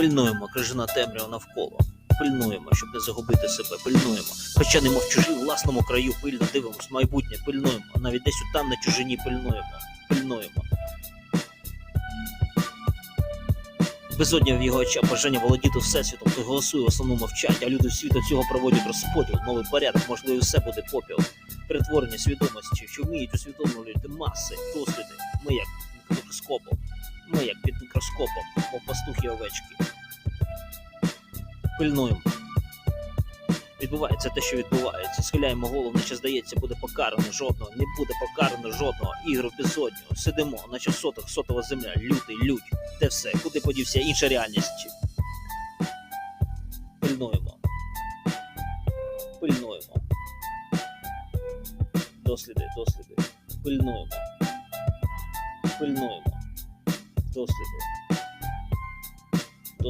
Пильнуємо, крижана темрява навколо. Пильнуємо, щоб не загубити себе, пильнуємо. Хоча не мов чужі у власному краю пильно дивимось, майбутнє пильнуємо. Навіть десь там на чужині пильнуємо, пильнуємо. Безодня в його очах бажання володіти всесвітом, той голосує в основному мовчать, а люди світу цього проводять розподіл, новий порядок, можливо, все буде попіл. Перетворення свідомості, що вміють усвідомлювати маси, досліди. Ми як мікроскопом, мов пастухи овечки. Пильнуємо. Відбувається те, що відбувається. Схиляємо голову, наче здається, буде покарано жодного. Не буде покарано жодного. Ігру безодню. Сидимо, наче в сотах, сотова земля, лютий, лють. Де все? Куди подівся інша реальність? Пильнуємо. Пильнуємо. Досліди, досліди. Пильнуємо. Пильнуємо. どうしてね。